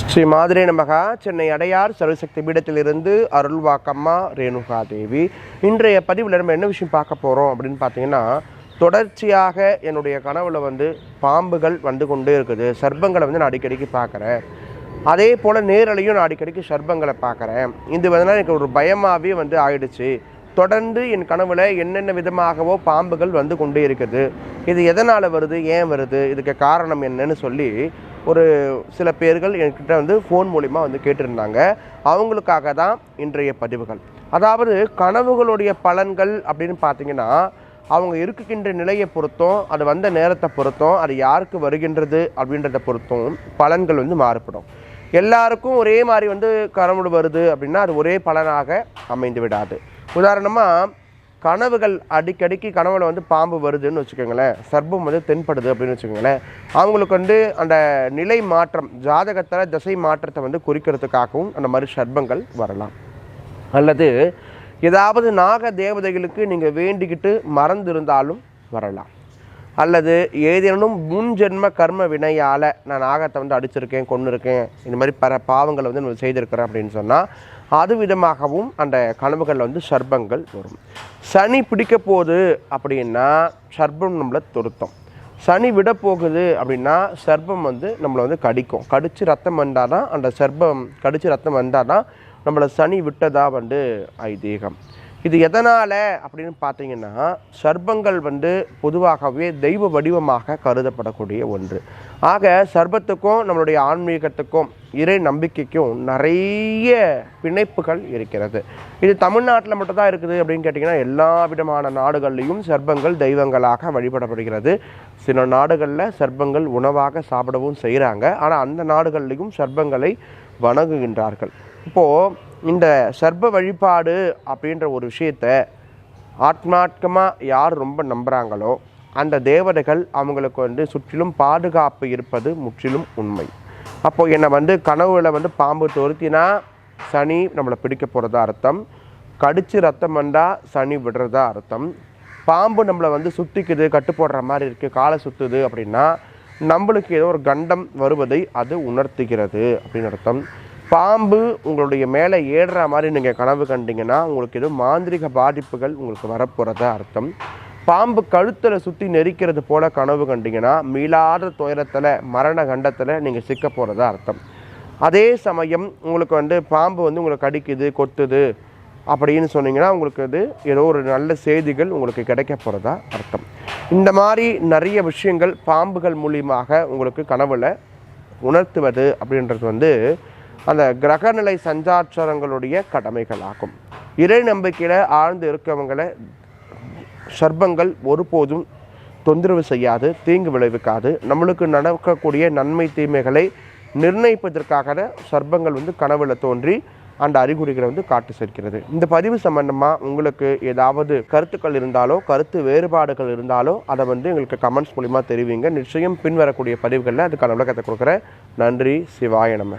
ஸ்ரீ மாதுரை நமகா. சென்னை அடையார் சர்வசக்தி பீடத்திலிருந்து அருள்வாக்கம்மா ரேணுகா தேவி இன்றைய பதிவில் நம்ம என்ன விஷயம் பார்க்க போகிறோம் அப்படின்னு பார்த்தீங்கன்னா தொடர்ச்சியாக என்னுடைய கனவில் வந்து பாம்புகள் வந்து கொண்டே இருக்குது. சர்ப்பங்களை வந்து நான் அடிக்கடிக்கு பார்க்குறேன். அதே போல் நேரலையும் நான் அடிக்கடிக்கு சர்ப்பங்களை பார்க்குறேன். இது வந்து எனக்கு ஒரு பயமாகவே வந்து ஆயிடுச்சு. தொடர்ந்து என் கனவுல என்னென்ன விதமாகவோ பாம்புகள் வந்து கொண்டே இருக்குது. இது எதனால் வருது? ஏன் வருது? இதுக்கு காரணம் என்னன்னு சொல்லி ஒரு சில பேர்கள் என்கிட்ட வந்து ஃபோன் மூலிமா வந்து கேட்டிருந்தாங்க. அவங்களுக்காக தான் இன்றைய பதிவுகள். அதாவது கனவுகளுடைய பலன்கள் அப்படின்னு பார்த்தீங்கன்னா அவங்க இருக்கின்ற நிலையை பொறுத்தும் அது வந்த நேரத்தை பொறுத்தும் அது யாருக்கு வருகின்றது அப்படின்றத பொறுத்தும் பலன்கள் வந்து மாறுபடும். எல்லாருக்கும் ஒரே மாதிரி வந்து கனவு வருது அப்படின்னா அது ஒரே பலனாக அமைந்து விடாது உதாரணமாக கனவுகள் அடிக்கடிக்கு கனவுல வந்து பாம்பு வருதுன்னு வச்சுக்கோங்களேன். சர்ப்பம் வந்து தென்படுது அப்படின்னு வச்சுக்கோங்களேன். அவங்களுக்கு வந்து அந்த நிலை மாற்றம் ஜாதகத்தில் திசை மாற்றத்தை வந்து குறிக்கிறதுக்காகவும் அந்த மாதிரி சர்ப்பங்கள் வரலாம். அல்லது ஏதாவது நாக தேவதைகளுக்கு நீங்கள் வேண்டிக்கிட்டு மறந்திருந்தாலும் வரலாம். அல்லது ஏதேனும் முன் ஜென்ம கர்ம வினையால் நான் நாகத்தை வந்து அடிச்சிருக்கேன் கொண்டு இருக்கேன் இந்த மாதிரி பல பாவங்களை வந்து நம்ம செய்திருக்கிறேன் அப்படின்னு சொன்னால் அது விதமாகவும் அந்த கனவுகளில் வந்து சர்ப்பங்கள் வரும். சனி பிடிக்க போகுது அப்படின்னா சர்ப்பம் நம்மளை துருத்தம். சனி விட போகுது அப்படின்னா சர்ப்பம் வந்து நம்மளை வந்து கடிக்கும். கடித்து ரத்தம் வந்தால் தான் அந்த சர்ப்பம் கடித்து ரத்தம் வந்தால் தான் நம்மளை சனி விட்டதா வந்து ஐதீகம். இது எதனால் அப்படின்னு பார்த்தீங்கன்னா சர்ப்பங்கள் வந்து பொதுவாகவே தெய்வ வடிவமாக கருதப்படக்கூடிய ஒன்று. ஆக சர்ப்பத்துக்கும் நம்மளுடைய ஆன்மீகத்துக்கும் இறை நம்பிக்கைக்கும் நிறைய பிணைப்புகள் இருக்கிறது. இது தமிழ்நாட்டில் மட்டும்தான் இருக்குது அப்படின்னு கேட்டிங்கன்னா எல்லா விதமான நாடுகள்லேயும் சர்ப்பங்கள் தெய்வங்களாக வழிபடப்படுகிறது. சில நாடுகளில் சர்ப்பங்கள் உணவாக சாப்பிடவும் செய்கிறாங்க ஆனால் அந்த நாடுகள்லேயும் சர்ப்பங்களை வணங்குகின்றார்கள். இப்போது இந்த சர்ப்ப வழிபாடு அப்படின்ற ஒரு விஷயத்த ஆத்மார்த்தமாக யார் ரொம்ப நம்புகிறாங்களோ அந்த தேவதைகள் அவங்களுக்கு வந்து சுற்றிலும் பாதுகாப்பு இருப்பது முற்றிலும் உண்மை. அப்போ என்னை வந்து கனவுல வந்து பாம்பு துரத்தினா சனி நம்மளை பிடிக்க போகிறதா அர்த்தம். கடிச்சு ரத்தம் வந்தால் சனி விடுறதா அர்த்தம். பாம்பு நம்மளை வந்து சுற்றிக்குது கட்டு போடுற மாதிரி இருக்குது காலை சுற்றுது அப்படின்னா நம்மளுக்கு ஏதோ ஒரு கண்டம் வருவதை அது உணர்த்துகிறது அப்படின்னு அர்த்தம். பாம்பு உங்களுடைய மேலே ஏறுற மாதிரி நீங்கள் கனவு கண்டிங்கன்னா உங்களுக்கு எதுவும் மாந்திரிக பாதிப்புகள் உங்களுக்கு வரப்போகிறதா அர்த்தம். பாம்பு கழுத்தில் சுற்றி நெரிக்கிறது போல கனவு கண்டிங்கன்னா மீளாத துயரத்தில் மரண கண்டத்தில் நீங்கள் சிக்க போகிறதா அர்த்தம். அதே சமயம் உங்களுக்கு வந்து பாம்பு வந்து உங்களை கடிக்குது கொத்துது அப்படின்னு சொன்னீங்கன்னா உங்களுக்கு அது ஏதோ ஒரு நல்ல செய்திகள் உங்களுக்கு கிடைக்க போகிறதா அர்த்தம். இந்த மாதிரி நிறைய விஷயங்கள் பாம்புகள் மூலியமாக உங்களுக்கு கனவுல உணர்த்துவது அப்படின்றது வந்து அந்த கிரகநிலை சஞ்சாட்சரங்களுடைய கடமைகளாகும். இறை நம்பிக்கையில் ஆழ்ந்து இருக்கவங்களை சர்ப்பங்கள் ஒருபோதும் தொந்தரவு செய்யாது தீங்கு விளைவிக்காது. நம்மளுக்கு நடக்கக்கூடிய நன்மை தீமைகளை நிர்ணயிப்பதற்காக சர்ப்பங்கள் வந்து கனவுல தோன்றி அந்த அறிகுறிகளை வந்து காட்டு சேர்க்கிறது. இந்த பதிவு சம்பந்தமாக உங்களுக்கு ஏதாவது கருத்துக்கள் இருந்தாலோ கருத்து வேறுபாடுகள் இருந்தாலோ அதை வந்து எங்களுக்கு கமெண்ட்ஸ் மூலிமா தெரிவிங்க. நிச்சயம் பின்வரக்கூடிய பதிவுகளில் அதுக்கான விளக்கத்தை கொடுக்குறேன். நன்றி. சிவாய நம்ம